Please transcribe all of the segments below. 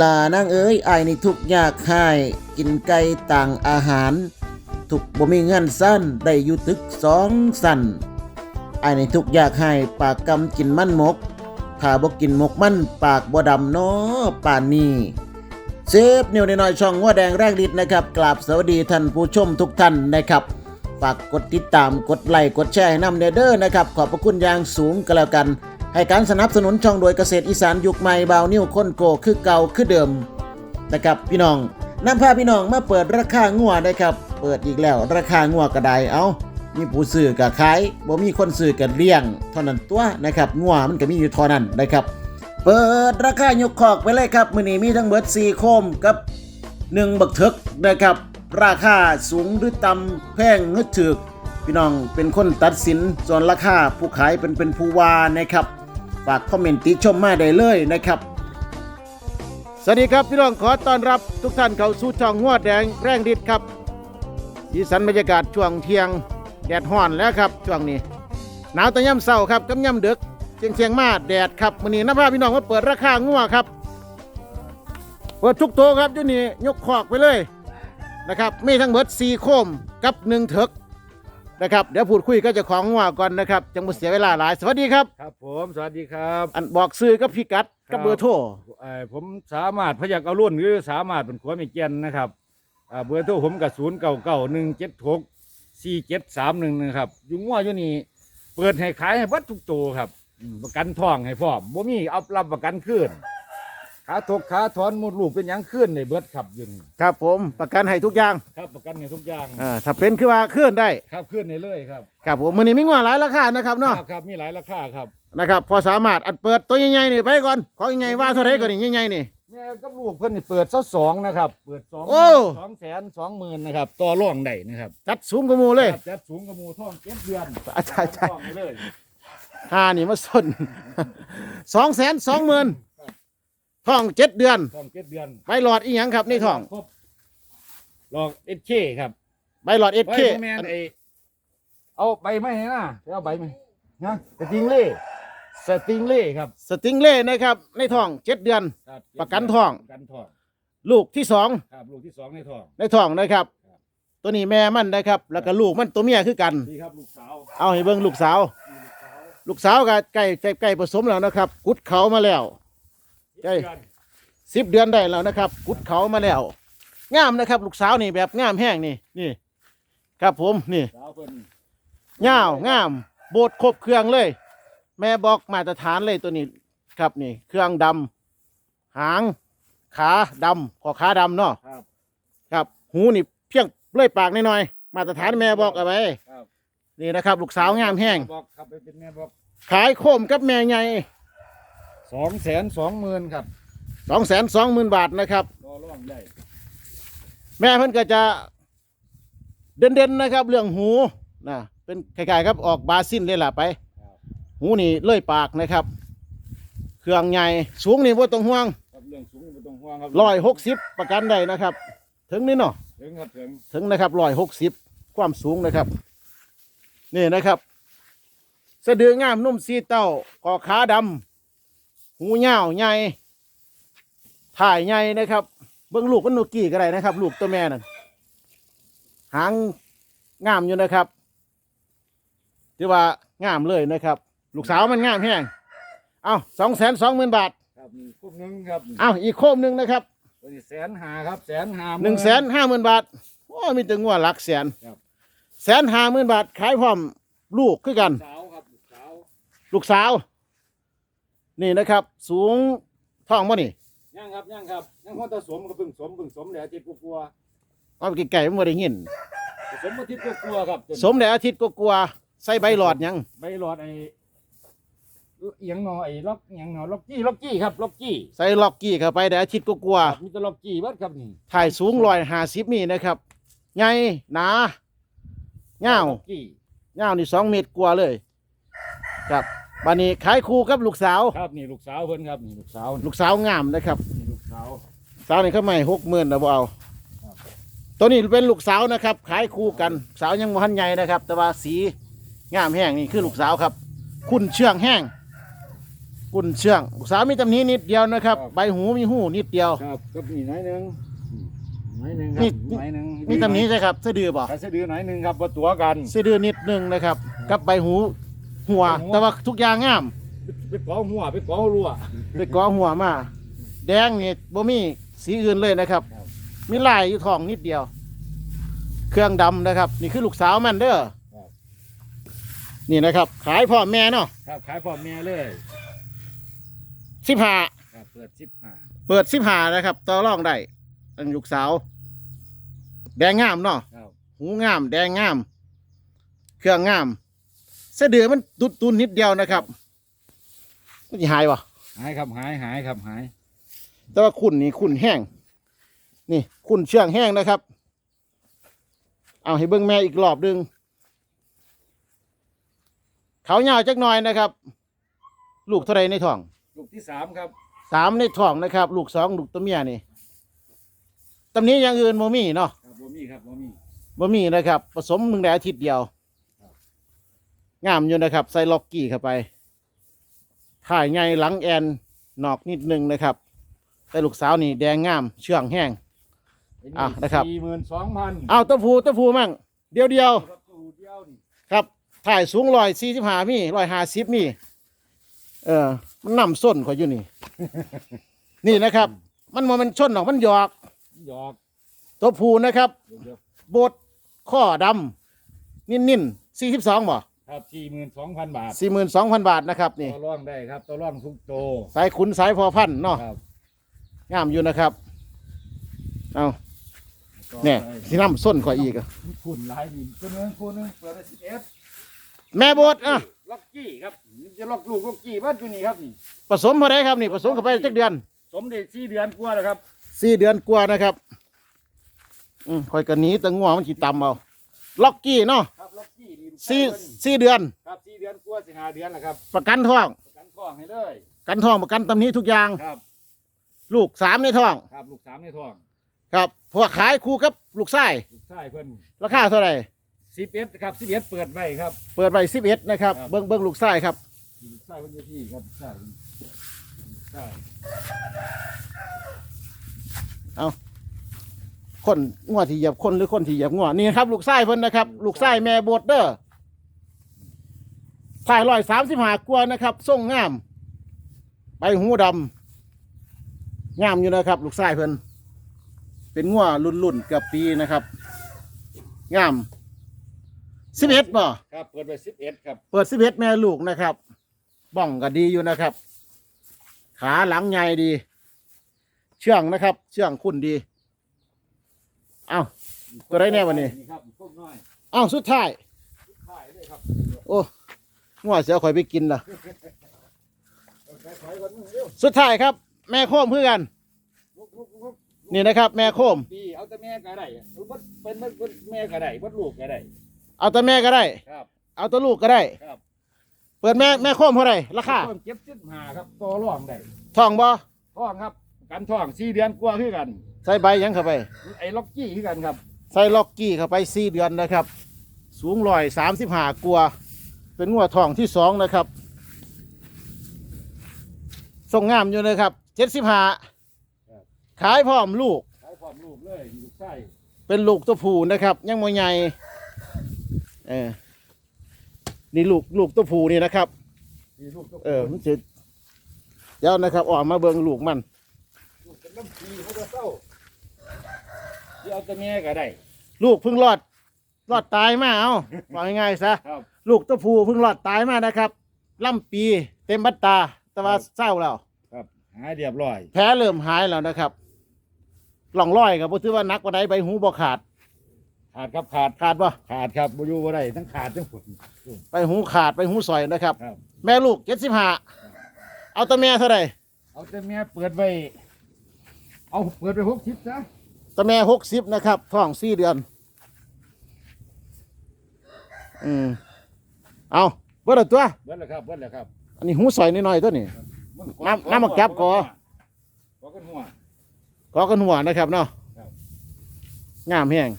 ลานางเอ้ยอายในทุกยากหาย กินไก่ต่างอาหาร ทุกบ่มีเงินสั้นได้อยู่ตึกสองสั้นอายในทุกยากหายปากกำกินมันหมก ถ้าบ่กินหมกมันปากบ่ดำเนาะป่านนี้เซฟนิวในน้อยช่องว่าแดงแรกฤทธิ์นะครับกราบสวัสดีท่านผู้ชมทุกท่านนะครับฝากกดติดตามกดไลค์กดแชร์ให้นำเด้อนะครับขอบพระคุณอย่างสูงก็แล้วกัน ให้การสนับสนุนช่องโดยเกษตรอีสานยุคใหม่บาวนิ้วค้นโกคือเก่าคือเดิมนะครับพี่น้องนำพาพี่น้องมาเปิดราคางัวนะครับเปิดอีกแล้ว ราคางัวกระไดเอามีผู้ซื้อกับขายบ่มีคนซื้อกับเลี้ยงเท่านั้นตัวนะครับงัวมันก็มีอยู่เท่านั้นนะครับเปิดราคายกคอกไปเลยครับมื้อนี้มีทั้งเบิด4โคมกับ 1 บักเทึกนะครับ ราคาสูงหรือต่ำแพงหรือถึกพี่น้องเป็นคนตัดสินส่วนราคาผู้ขายเป็นเป็นผู้วานะครับ ฝากคอมเมนต์ติชมมาได้เลยนะครับ สวัสดีครับพี่น้องขอต้อนรับทุกท่านเข้าสู่ช่องหัวแดงแรงดิดครับ สีสันบรรยากาศช่วงเที่ยงแดดห้อนแล้วครับช่วงนี้ หนาวแต่ย่ำเศร้าครับกับย่ำดึกเชียงเชียงมาแดดครับวันนี้น้าพาพี่น้องมาเปิดราคางัวครับเปิดทุกโตครับอยู่นี่ยกคอกไปเลยนะครับมีทั้งหมด4โคมกับ1เถก นะครับเดี๋ยวพูดคุยก็จะของงัวก่อนนะครับจังบ่เสียเวลาหลายสวัสดีครับ ครับผมสวัสดีครับอันบอกซื้อกับพิกัดกับเบอร์โทรเอ่อผมสามารถพยักเอารุ่นหรือสามารถเป็นขวไม่เกียนนะครับอ่าเบอร์โทรผมกับศูนย์เก้าเก้าหนึ่งเจ็ดหกสี่เจ็ดสามหนึ่งนะครับอยุ่งว่าอยู่นี่เปิดให้ขายให้เบัดทุกตัวครับอืมประกันทองให้พร้อมบ่มีเอารับประกันขึ้น ขาถกขาถอนหมดลูกเป็นหยังขึ้นในเบิดครับอยืนครับผมประกันให้ทุกอย่างครับประกันในทุกอย่างอ่าถ้าเป็นคือว่าเคลื่อนได้ครับขึ้นในเลยครับครับผมมื้อนี้มีงัวหลายราคานะครับเนาะครับครับมีหลายราคาครับนะครับพอสามารถอัดเปิดตัวใหญ่ๆนี่ไปก่อนของใหญ่ๆว่าเท่าไหร่ก่อนนี่ใหญ่ๆนี่ แม่กับลูกเพิ่นนี่เปิดซะสองนะครับ เปิดสองโอ้ สองแสนสองหมื่นนะครับต่อรองได้นะครับจัดสูงกว่าหมู่เลย ครับจัดสูงกระมูท่องเจ็ดเดือนอาจารย์ท่องไปเลย หานี่มาสน สองแสนสองหมื่น ท่องเจ็ดเดือนท่องเจ็ดเดือนใบหลอดอีหยังครับนี่ท่องครบลองเอเคครับใบหลอดเอฟไว้เคบ่แมนไอเอาใบไหมนะเอาใบไหมนะสติงเล่สติงเล่ครับสติงเล่นะครับ ในท่องเจ็ดเดือนครับประกันทอง ประกันทอง ลูกที่สองครับลูกที่สองในทองในท่องนะครับครับ ตัวนี้แม่มันนะครับ แล้วก็ลูกมันตัวเมียคือกันนี่ครับลูกสาวเอาให้เบิ่งลูกสาวนี่ลูกสาวลูกสาวกับไก่ไก่ไก่ผสมแล้วนะครับ กุดเขามาแล้ว ใช่เดือนสิบเดือนได้แล้วนะครับ กุดเขามาแล้วงามนะครับ ลูกสาวนี่แบบงามแห้งนี่นี่ ครับผมนี่สาวเพิ่นเงาวงาม โบดครบเครื่องเลย แม่บอกมาตรฐานเลยตัวนี้ครับนี่ เครื่องดำหาง ขาดำขอขาดำเนาะครับ ครับ หูนี่เพียงเลื่อยปากน้อยๆมาตรฐานแม่บอกเอาไว้ครับ นี่นะครับ ลูกสาวงามแห้งบอกครับไปเป็นแม่บอกขายโคมกับแม่ใหญ่ สองแสนสองหมื่นครับสองแสนสองหมื่นบาทนะครับต่อรองได้แม่เพิ่นก็จะเด่นๆนะครับ เรื่องหูนะเป็นคล้ายๆครับออกบาซินเลยล่ะไปครับหูนี่เลื่อยปากนะครับ เครื่องใหญ่สูงนี่บ่ต้องห่วงครับเรื่องสูงไม่ต้องห่วงครับร้อยหกสิบประกันได้นะครับ ถึงนี่เนาะถึงครับถึงถึงนะครับร้อยหกสิบความสูงนะครับ นี่นะครับ สะดืองามนุ่มสีเต้าคอขาดำ หูยาวใหญ่ถ่ายใหญ่นะครับ เบิ้งลูกมันนุกี้ก็ได้นะครับ ลูกตัวแม่นั่นหางงามอยู่นะครับที่ว่างามเลยนะครับ ลูกสาวมันงามแห้งเอาสองแสนสองหมื่นบาทครับมีพวกนึงครับเอาอีกโคมหนึ่งนะครับตัวนี้แสนหาครับแสนหาหนึ่งแสนห้าหมื่นบาทโอ้มีแต่งัวหลักแสนครับแสนห้าหมื่นบาทขายพร้อมลูกคือกันสาวครับลูกสาวลูกสาว นี่นะครับ สูงท้องบ่นี่ย่างครับย่างครับย่างคนตาสมก็เพิ่งสมเพิ่งสมแล้วอาทิตย์กลัวเอาไปไก่ไม่ได้ยินๆสมอาทิตย์กลัวๆครับสมแต่อาทิตย์ก็กลัวๆใส่ใบหลอดหยังใบหลอดไอ้เอียงหนอไอ้ล็อกเอียงหนอล็อกจี้ล็อกจี้ครับล็อกจี้ใส่ล็อกกี้เข้าไปแต่อาทิตย์ก็กลัวมีแต่ล็อกจี้เบัดครับนี่ถ่ายสูงรอยห้าสิบนี่นะครับใหญ่หนาเงาวล็อกจี้เงาวนี่สองเมตรกว่าเลย ครับ บันนี้ขายคู่กับลูกสาว ครับนี่ลูกสาวเพิ่นครับนี่ลูกสาวลูกสาวงามนะครับ นี่ลูกสาว สาวนี่เขาไม่หกหมื่นนะบ่เอาครับ ตัวนี้เป็นลูกสาวนะครับ ขายคู่กัน สาวยังบ่ทันใหญ่นะครับ แต่ว่าสีงามแห้งนี่คือลูกสาวครับ คุณเชื่องแห้งกุนเชื่อง ลูกสาวมีตำหนี้นิดเดียวนะครับ ใบหูมีหูนิดเดียว ครับก็มีหน่อยหนึงหน่อยหนึงคนี่รับหน่อยหนึงมีตำหนี้ใช่ครับสะดือบ่ใครสะดือหน่อยหนึงครับบ่ตัวกันสะดือนิดหนึงนะครับ กับใบหู หัว แต่ว่าทุกอย่างงาม ไปเกาหัวไปเการั่ว ไปกอหัวมา แดงนี่บ่มีสีอื่นเลยนะครับ ครับ มีลายอยู่ท้องนิดเดียว เครื่องดำนะครับ นี่คือลูกสาวมันเด้อครับนี่นะครับ ขายพ่อแม่เนาะครับขายพ่อแม่เลยสิบห้าครับเปิดสิบห้าเปิดสิบห้านะครับต่อรองได้อันลูกสาว แดงงามเนาะ ครับหูงาม แดงงาม เครื่องงาม เสะเดือมันตุนตุนนิดเดียวนะครับมันสิหายวะหายครับหายหายครับหายแต่ว่าขุนนี่ขุนแห้ง นี่ขุนเชื่องแห้งนะครับ เอาให้เบิ้งแม่อีกรอบหนึงเขายาวจักหน่อยนะครับ ลูกเท่าไรในท้อง ลูกที่สามครับสามในท้องนะครับ ลูกสองลูกตัวเมียนี่ตำนี้อย่างอื่นโมมี่เนาะครับบ่มีครับบ่มี บ่มีนะครับ ผสมมึงได้อาทิตย์เดียวครับ งามอยู่นะครับ ใส่ล็อกกี้เข้าไป ถ่ายไงหลังแอนนอกนิดนึงนะครับ แต่ลูกสาวนี่แดงงามเชื่องแห้ง อะนะครับสี่หมื่นสองพันเอาตัวผูตัวผูมั่งเดียวเดียวครับตัวเดียวนี่ๆครับถ่ายสูงร้อยสี่สิบห้ามีร้อยห้าสิบมีเออ มันนำส้นข่อยอยู่นี่ นี่นะครับ มันมันชนหรอกมันหยอก หยอกตัวผูนะครับเดี๋ยวเดี๋ยวโบดข้อดำนิ่นนิ่นสี่สิบสองบ่ ครับสี่หมื่นสองพันบาทสี่หมื่นสองพันบาทนะครับนี่ต่อร่องได้ครับต่อร่องทุกโตสายขุนสายพอพันธุ์เนาะครับงามอยู่นะครับ เอาเนี่ยที่น้ำส้นข่อยอีกอะขุนหลายดินตัวหนึงตัวหนึงเปิดได้สิบเอ็ดแม่โบดอะล็อกกี้ครับนี่จะล็อกลูกล็อกกี้บ้านอยู่นี่ครับนี่ผสมพอได้ครับนี่ผสมเข้าไปจักเดือนสมเด็จสี่เดือนกว่าแล้วครับสี่เดือนกว่านะครับอืมข่อยกันนี้แต่งัวมันขีตำเอาล็อกกี้เนาะ ค รับล็อกกี้นี่สี่สี่เดือน ครับสี่เดือนกว่าสิห้าเดือนแล้วครับประกันท้อง ประกันท้องให้เลยกันท้องประกันตำนี้ทุกอย่าง ครับ ลูกสามในท้อง ครับลูกสามในท้องครับพวกขายคู่กับลูกไส้ลูกชายเพิ่นราคาเท่าไหร่สิบเอ็ดครับสิบเอ็ดเปิดไว้ครับ เปิดไปสิบเอ็ดนะครับครับ เบิ้งเบิ้งลูกไส้ครับ ลูกชายเพิ่นอยู่ที่ครับลูกชายเพิ่นลูกชาย คนงัวที่เหยียบคนหรือคนที่เหยียบงัวนี่ครับ ลูกไส้เพิ่นนะครับ ลูกไส้แม่โบดเด้อถ่ายร้อยสามสิบห้ากว่านะครับทรงงาม ใบหูดำงามอยู่นะครับ ลูกไส้เพิ่นเป็นงัวรุ่นๆเกือบปีนะครับ งามสิบเอ็ดบ่ครับเปิดไว้สิบเอ็ดครับเปิดสิบเอ็ดแม่ลูกนะครับ บ้องก็ดีอยู่นะครับ ขาหลังใหญ่ดี เชื่องนะครับ เชื่องคุ้นดี เอ้าตัวใดแน่วันนี้นี่ครับพวกน้อยเอ้าสุดท้ายลูกชายเลยครับโอ้งัวเสียข่อยไปกินล่ะ เอาไปถอยก่อนมึงเร็วสุดท้ายครับ แม่โค้มเพื่อกัน ลุกลุกลุกนี่นะครับ แม่โค้มปีเอาแต่แม่ก็ได้หรือว่าเป็นมันเป็นแม่ก็ได้วัดลูกก็ได้เอาแต่แม่ก็ได้ ครับเอาแต่ลูกก็ได้ ครับเปิดแม่แม่โค้มเท่าไหร่ราคาเพิ่มเจ็ดสิบห้าครับต่อรองได้ทองบ่ท้องครับ กันท้องสี่เดือนกว่าคือกัน ใส่ใบหยังเข้าไป ไอ้ล็อกกี้คือกันครับ ใส่ล็อกกี้เข้าไปสี่เดือนนะครับ สูงร้อยสามสิบห้ากว่าเป็นงัวทองที่สองนะครับส่งงามอยู่นะครับเจ็ดสิบห้าขายพร้อมลูกขายความลูกเลยลูกไส้เป็นลูกตัวผู้นะครับ ยังมใหญ่เออนี่ลูกลูกตัวผู้นี่นะครับ มีลูกตัวเออมันจะเดี๋ยวนะครับออกมาเบิ่งลูกมัน ลูกเป็นน้ำปีเขาจะเศร้า ที่เอาแต่แม่ก็ได้ ลูกเพิ่งรอดรอดตายมาเอาบอกง่ายๆซะครับ ลูกตัวผู้เพิ่งรอดตายมานะครับล่ำปีเต็มบัตตา แต่ว่าเศร้าแล้ว ครับหายเรียบร้อย แผลเริ่มหายแล้วนะครับหล่องร้อยกับถือว่านักกว่าใดใบหูบ่ขาด ขาดครับขาดขาดบ่ขาดครับบอยู่บ่ได้ทั้งขาดทั้งผล ใบหูขาดใบหูสอยนะครับ ครับ แม่ลูกเจ็ดสิบห้าเอาแต่แม่เท่าไหร่เอาแต่แม่เปิดไว้ เอาเปิดไปหกสิบซะ แต่แม่หกสิบนะครับท้องสี่เดือน อืมเอาเบิดละตัว เบิดแล้วครับเบิดแล้วครับอันนี้หูสอยนิดหน่อยๆตัวนี้มันน้ำน้ำหมักจับก่อก่อกันหัว ขอกันหัวนะครับเนาะครับ งามแห้ง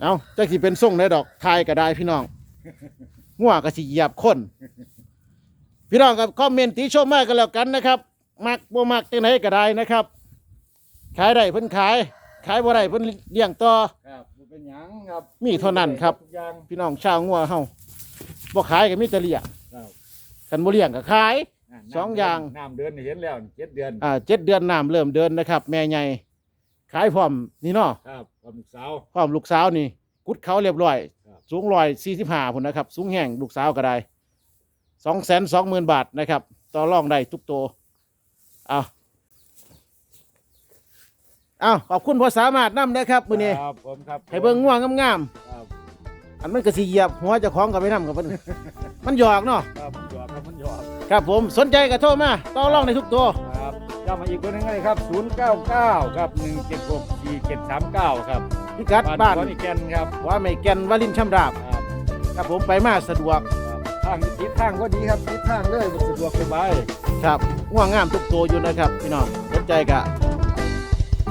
เอาจะสิเป็นส่งในดอกทายก็ได้พี่น้องงัวก็สิเหยียบคน พี่น้องกับคอมเมนต์ติชมมากันแล้วกันนะครับ มักบ่มักจังไดก็ได้นะครับ ขายได้เพิ่นขาย ขายบ่ได้เพิ่นเลี้ยงต่อ ครับบ่เป็นหยังครับมีเท่านั้นครับ ทุกอย่าง พี่น้องชาวงัวเฮาบ่ขายก็มีแต่เลี้ยงครับ คันบ่เลี้ยงก็ขายะสองอย่าง น้ำเดือนนี่เห็นแล้วเจ็ดเดือนอ่าเจ็ดเดือนน้ำเริ่มเดินนะครับ แม่ใหญ่ขายพร้อมนี่เนาะครับกับลูกสาว พร้อมลูกสาวนี่ กุดเขาเรียบร้อย ครับ สูงร้อยสี่สิบห้าพุ่นนะครับ สูงแห้งลูกสาวก็ได้สองแสนสองหมื่นบาทนะครับ ต่อรองได้ทุกตัวเอาเอาขอบคุณพอสามารถนำนะครับมือนี้ครับผมครับให้เบิ่งง่วงงามครับๆอันมันก็สิเหยียบหัวเจะคล้าของกับไปนำกับมันมันหยอกเนาะครับมันหยอดครับมันหยอดครับผมสนใจก็โทรมาต่อรองในทุกตัว ครับย้ำมาอีกคนหนึงเลยครับ 099 ครับ 176 4739 ครับพิกัดบ้านขอนี่แกนครับว่าไม่แก่นวาลินชำราบครับครับผมไปมาสะดวกครับทางติดทางก็ดีครับติดทางเลยสะดวกสบาย ครับง่วงงามทุกตัวอยู่นะครับพี่น้องสนใจก็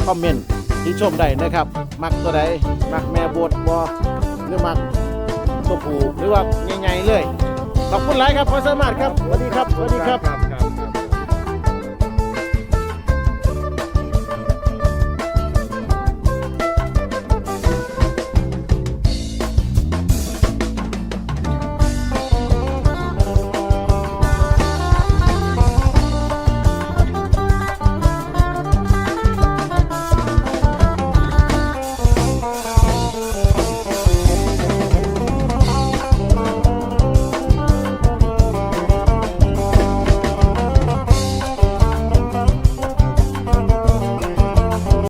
คอมเมนต์ที่ชมได้นะครับ มักตัวใดมักแม่โบดบอหรือมักตัวผูหรือว่าใหญ่ๆเลย ขอบคุณหลายครับพอสามารถครับสวัสดีครับสวัสดีครับ